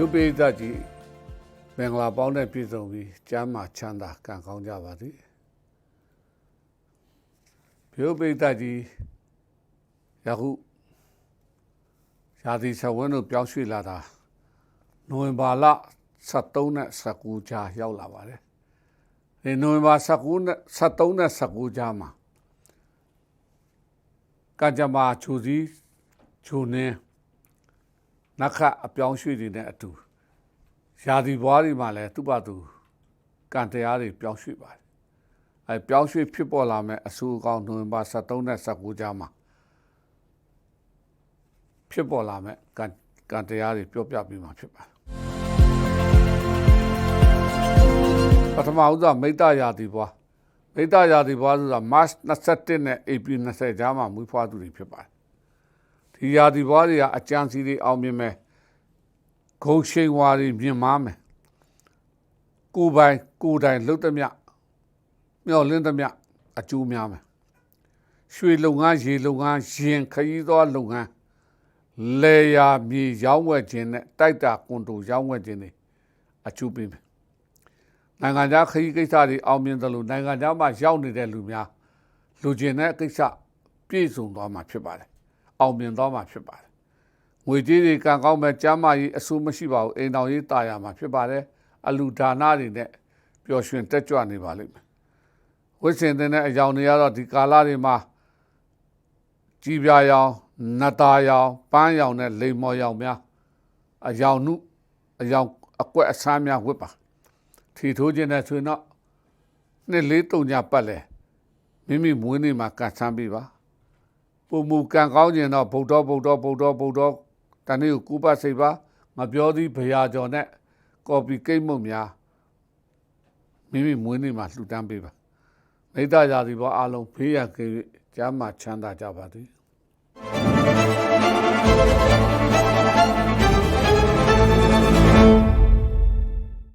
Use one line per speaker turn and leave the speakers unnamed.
ရုပ်ပိသကြီးမင်္ဂလာပေါင်းနဲ့ပြည့်စုံပြီးကျမ်းမာချမ်းသာကံကောင်းကြပါစေရုပ်ပိသကြီးယခုရာသီဆဝင်းတို့ပြောင်းရွှေ့လာတာနိုဝင်ဘာလ73နဲ့19ကြားရောက်လာပါတယ်ဒီနိုဝင်ဘာ19နဲ့73နဲ့19ကြားမှာကကြမ္မာခြူစည်းခြူနှင်း နက္ခတ်အပြောင်းရွှေ့တွေနဲ့အတူရာသီဘွားတွေမှာလည်းသူ့ဘာသူကံတရားတွေပြောင်းရွှေ့ပါတယ်အဲပြောင်းရွှေ့ဖြစ်ပေါ်လာမဲ့အဆူအကောင်နိုဝင်ဘာ73နဲ့19ကြားမှာဖြစ်ပေါ်လာမဲ့ကံကံတရားတွေပြောပြပြီးမှဖြစ်ပါတယ်ပထမဦးစွာမိတ္တရာသီဘွားမိတ္တရာသီဘွားဆိုတာ March 21နဲ့ April 20ကြားမှာမွေးဖွားသူတွေဖြစ်ပါတယ် ဒီရာသီဘွားတွေကအကြံစီတွေအောင်မြင်မဲ့ဂုံရှိန်ဝါတွေမြင်မာမယ်ကိုယ်ပိုင်ကိုယ်တိုင်လှုပ်သမျှမျောလင်းသမျှအကျိုးများမယ်ရွှေလုပ်ငန်းရေလုပ်ငန်းရင်ခရီးသွားလုပ်ငန်းလေယာမြေရောင်းဝယ်ခြင်းနဲ့တိုက်တာကွန်တိုရောင်းဝယ်ခြင်းတွေအကျိုးပေးမယ်နိုင်ငံခြားခရီးကိစ္စတွေအောင်မြင်တယ်လို့နိုင်ငံခြားမှာရောက်နေတဲ့လူများလူကျင်တဲ့ကိစ္စပြည့်စုံသွားမှာဖြစ်ပါတယ် အောင်မြင်သွားမှာဖြစ်ပါတယ်ငွေကြေးတွေကံကောင်းမဲ့ကျမ်းမာရေးအဆူမရှိပါဘူးအိမ်တော်ရေးတာယာမှာဖြစ်ပါတယ်အလူဒါနတွေနဲ့ပျော်ရွှင်တက်ကြွနေပါလိမ့်မယ်ဝိစင်တဲ့အကြောင်းတွေကတော့ဒီကာလတွေမှာကြည်ပြာရောင်နတ်သားရောင်ပန်းရောင်နဲ့လိမ်မော်ရောင်များအယောင်နုအယောင်အကွက်အဆန်းများဝတ်ပါထီထိုးခြင်းနဲ့ဆိုရင်တော့နှစ်လေးတုံညာပတ်လဲမိမိမွေးနေ့မှာကန်ဆန်းပြီးပါ ပုံမူကံကောင်းခြင်းတော့ဗုဒ္ဓဗုဒ္ဓဗုဒ္ဓဗုဒ္ဓတန်နေ့ကိုကူပါစိတ်ပါမပြောသည်ဘရာကျော်နဲ့ကော်ပီကိတ်မုတ်များမိမိမွေးနေ့မှာလှူဒန်းပေးပါမိသားရာစီပေါ်အားလုံးဖေးရကြွေးကြမ်းမှချမ်းသာကြပါသည်